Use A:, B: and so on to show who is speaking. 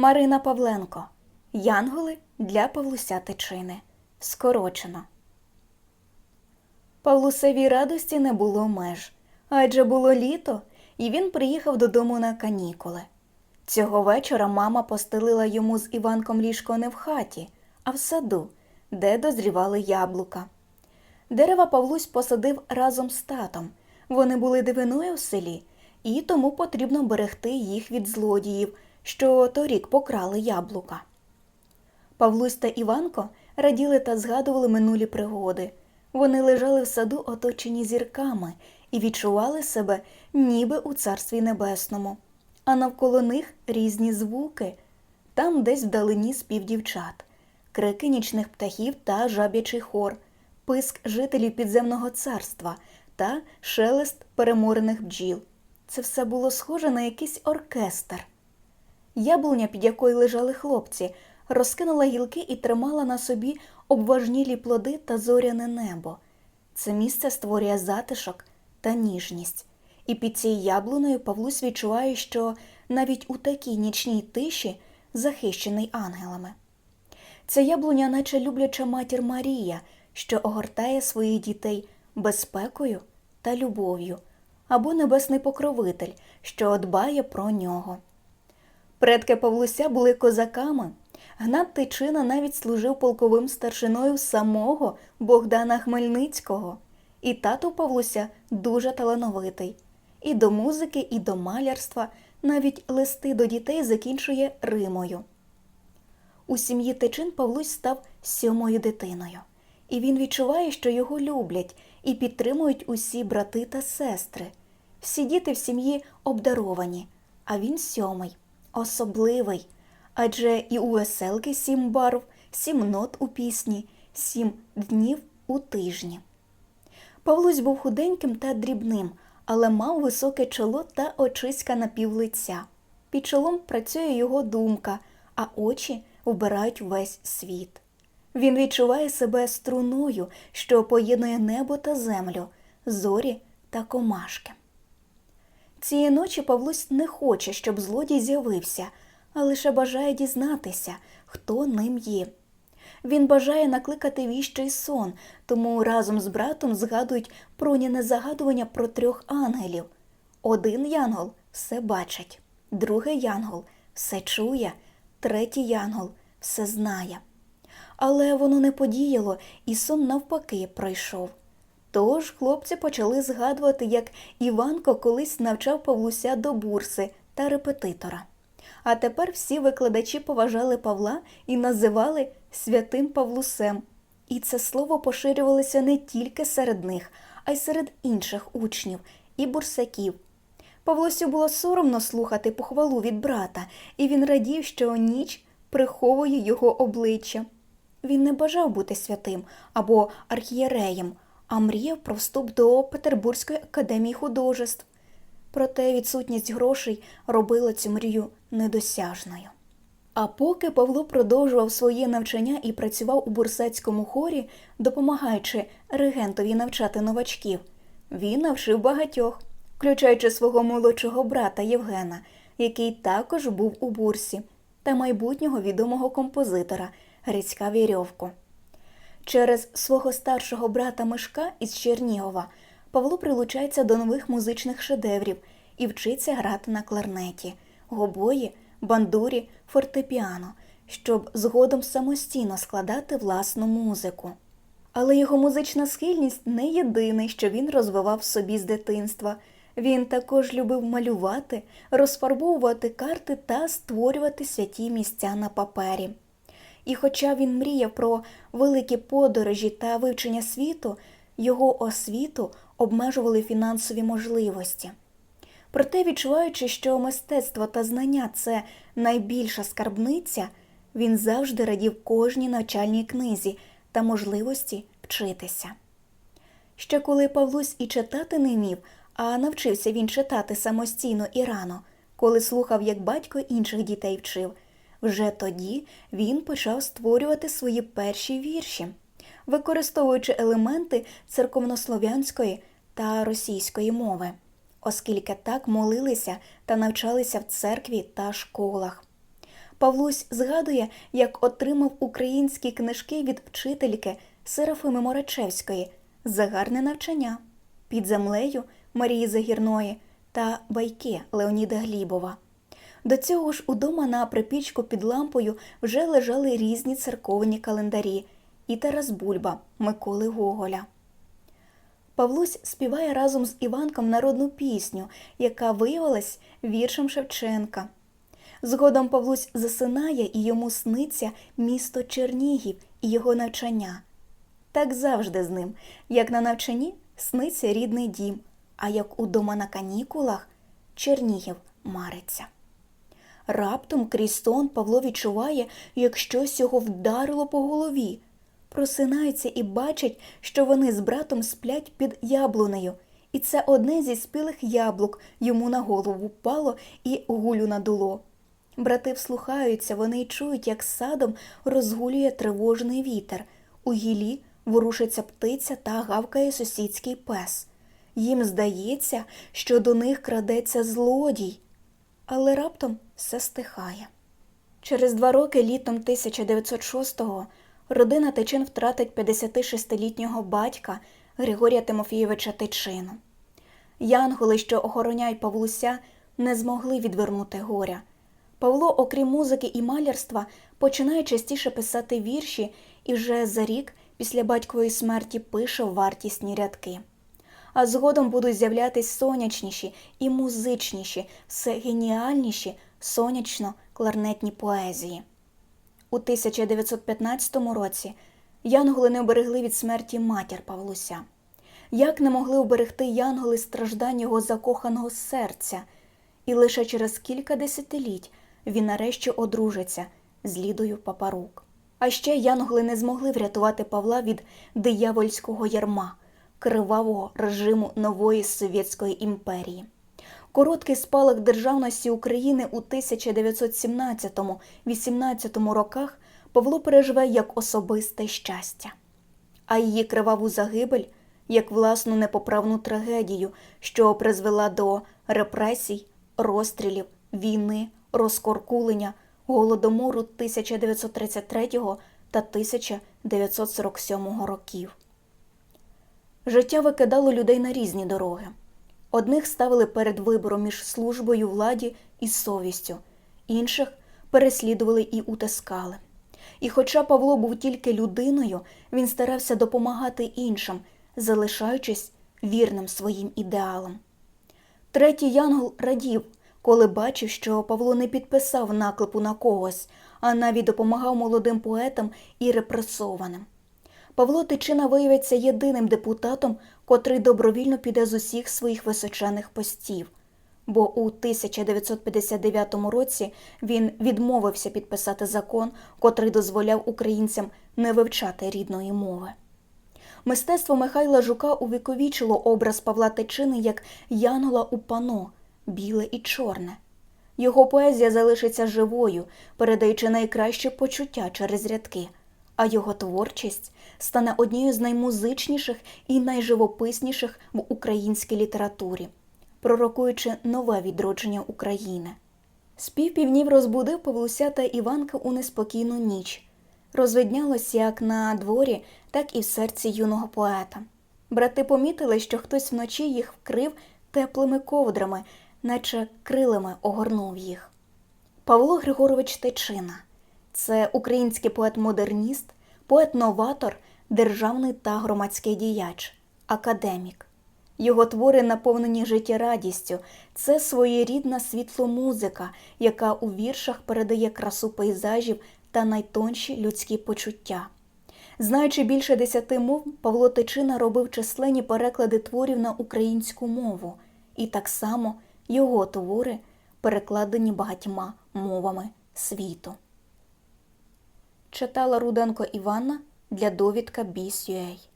A: Марина Павленко. Янголи для Павлуся Тичини. Скорочено. Павлусевій радості не було меж, адже було літо, і він приїхав додому на канікули. Цього вечора мама постелила йому з Іванком ліжко не в хаті, а в саду, де дозрівали яблука. Дерева Павлусь посадив разом з татом. Вони були дивиною в селі, і тому потрібно берегти їх від злодіїв, що торік покрали яблука. Павлусь та Іванко раділи та згадували минулі пригоди. Вони лежали в саду, оточені зірками, і відчували себе ніби у царстві небесному, а навколо них різні звуки, там десь вдалині спів дівчат, крики нічних птахів та жаб'ячий хор, писк жителів підземного царства та шелест переморених бджіл. Це все було схоже на якийсь оркестр. Яблуня, під якою лежали хлопці, розкинула гілки і тримала на собі обважнілі плоди та зоряне небо. Це місце створює затишок та ніжність. І під цією яблуною Павлусь відчуває, що навіть у такій нічній тиші захищений ангелами. Ця яблуня, наче любляча матір Марія, що огортає своїх дітей безпекою та любов'ю, або небесний покровитель, що дбає про нього. Предки Павлуся були козаками. Гнат Тичина навіть служив полковим старшиною самого Богдана Хмельницького. І тато Павлуся дуже талановитий. І до музики, і до малярства, навіть листи до дітей закінчує Римою. У сім'ї Тичин Павлусь став сьомою дитиною, і він відчуває, що його люблять і підтримують усі брати та сестри. Всі діти в сім'ї обдаровані, а він сьомий, особливий. Адже і у веселки сім барв, сім нот у пісні, сім днів у тижні. Павлусь був худеньким та дрібним, але мав високе чоло та очиська на півлиця. Під чолом працює його думка, а очі вбирають весь світ. Він відчуває себе струною, що поєднує небо та землю, зорі та комашки. Цієї ночі Павлусь не хоче, щоб злодій з'явився, а лише бажає дізнатися, хто ним є. Він бажає накликати віщий сон, тому разом з братом згадують проняне загадування про трьох ангелів. Один янгол все бачить, другий янгол все чує, третій янгол все знає. Але воно не подіяло, і сон навпаки пройшов. Тож хлопці почали згадувати, як Іванко колись навчав Павлуся до бурси та репетитора. А тепер всі викладачі поважали Павла і називали святим Павлусем. І це слово поширювалося не тільки серед них, а й серед інших учнів і бурсаків. Павлусю було соромно слухати похвалу від брата, і він радів, що ніч приховує його обличчя. Він не бажав бути святим або архієреєм, а мріяв про вступ до Петербурзької академії художеств. Проте відсутність грошей робила цю мрію недосяжною. А поки Павло продовжував своє навчання і працював у бурсацькому хорі, допомагаючи регентові навчати новачків, він навчив багатьох, включаючи свого молодшого брата Євгена, який також був у бурсі, та майбутнього відомого композитора Грицька Вірьовку. Через свого старшого брата Мишка із Чернігова Павло прилучається до нових музичних шедеврів і вчиться грати на кларнеті, гобої, бандурі, фортепіано, щоб згодом самостійно складати власну музику. Але його музична схильність не єдине, що він розвивав собі з дитинства. Він також любив малювати, розфарбовувати карти та створювати святі місця на папері. І хоча він мріяв про великі подорожі та вивчення світу, його освіту обмежували фінансові можливості. Проте, відчуваючи, що мистецтво та знання це найбільша скарбниця, він завжди радів кожній навчальній книзі та можливості вчитися. Ще коли Павлусь і читати не вмів, а навчився він читати самостійно і рано, коли слухав, як батько інших дітей вчив, вже тоді він почав створювати свої перші вірші, використовуючи елементи церковнослов'янської та російської мови, оскільки так молилися та навчалися в церкві та школах. Павлусь згадує, як отримав українські книжки від вчительки Серафими Морачевської за гарне навчання під землею Марії Загірної та байки Леоніда Глібова. До цього ж удома на припічку під лампою вже лежали різні церковні календарі і Тарас Бульба Миколи Гоголя. Павлусь співає разом з Іванком народну пісню, яка виявилась віршем Шевченка. Згодом Павлусь засинає і йому сниться місто Чернігів і його навчання. Так завжди з ним, як на навчанні сниться рідний дім, а як удома на канікулах Чернігів мариться. Раптом крізь сон Павло відчуває, як щось його вдарило по голові. Просинається і бачить, що вони з братом сплять під яблунею, і це одне зі спілих яблук йому на голову впало і гулю надуло. Брати вслухаються, вони й чують, як садом розгулює тривожний вітер. У гілі ворушиться птиця та гавкає сусідський пес. Їм здається, що до них крадеться злодій, але раптом все стихає. Через два роки літом 1906-го родина Тичин втратить 56-літнього батька Григорія Тимофійовича Тичину. Янголи, що охороняють Павлуся, не змогли відвернути горя. Павло, окрім музики і малярства, починає частіше писати вірші і вже за рік після батькової смерті пише вартісні рядки. А згодом будуть з'являтись сонячніші і музичніші, все геніальніші сонячно-кларнетні поезії. У 1915 році янголи не оберегли від смерті матір Павлуся. Як не могли оберегти янголи страждань його закоханого серця, і лише через кілька десятиліть він нарешті одружиться з Лідою Папарук. А ще янголи не змогли врятувати Павла від диявольського ярма, кривавого режиму нової совєтської імперії. Короткий спалах державності України у 1917-18 роках Павло переживе як особисте щастя, а її криваву загибель як власну непоправну трагедію, що призвела до репресій, розстрілів, війни, розкоркулення, голодомору 1933 та 1947 років. Життя викидало людей на різні дороги. Одних ставили перед вибором між службою владі і совістю, інших переслідували і утискали. І хоча Павло був тільки людиною, він старався допомагати іншим, залишаючись вірним своїм ідеалам. Третій Янгол радів, коли бачив, що Павло не підписав наклепу на когось, а навіть допомагав молодим поетам і репресованим. Павло Тичина виявиться єдиним депутатом, котрий добровільно піде з усіх своїх височених постів, бо у 1959 році він відмовився підписати закон, котрий дозволяв українцям не вивчати рідної мови. Мистецтво Михайла Жука увіковічило образ Павла Тичини як янгола у пано, біле і чорне. Його поезія залишиться живою, передаючи найкращі почуття через рядки, а його творчість стане однією з наймузичніших і найживописніших в українській літературі, пророкуючи нове відродження України. Спів півнів розбудив Павлуся та Іванка у неспокійну ніч. Розвиднялось як на дворі, так і в серці юного поета. Брати помітили, що хтось вночі їх вкрив теплими ковдрами, наче крилами огорнув їх. Павло Григорович Тичина це український поет-модерніст, поет-новатор, державний та громадський діяч, академік. Його твори наповнені життєрадістю, це своєрідна світломузика, яка у віршах передає красу пейзажів та найтонші людські почуття. Знаючи більше десяти мов, Павло Тичина робив численні переклади творів на українську мову, і так само його твори перекладені багатьма мовами світу. Читала Руденко Іванна для довідка BSUA.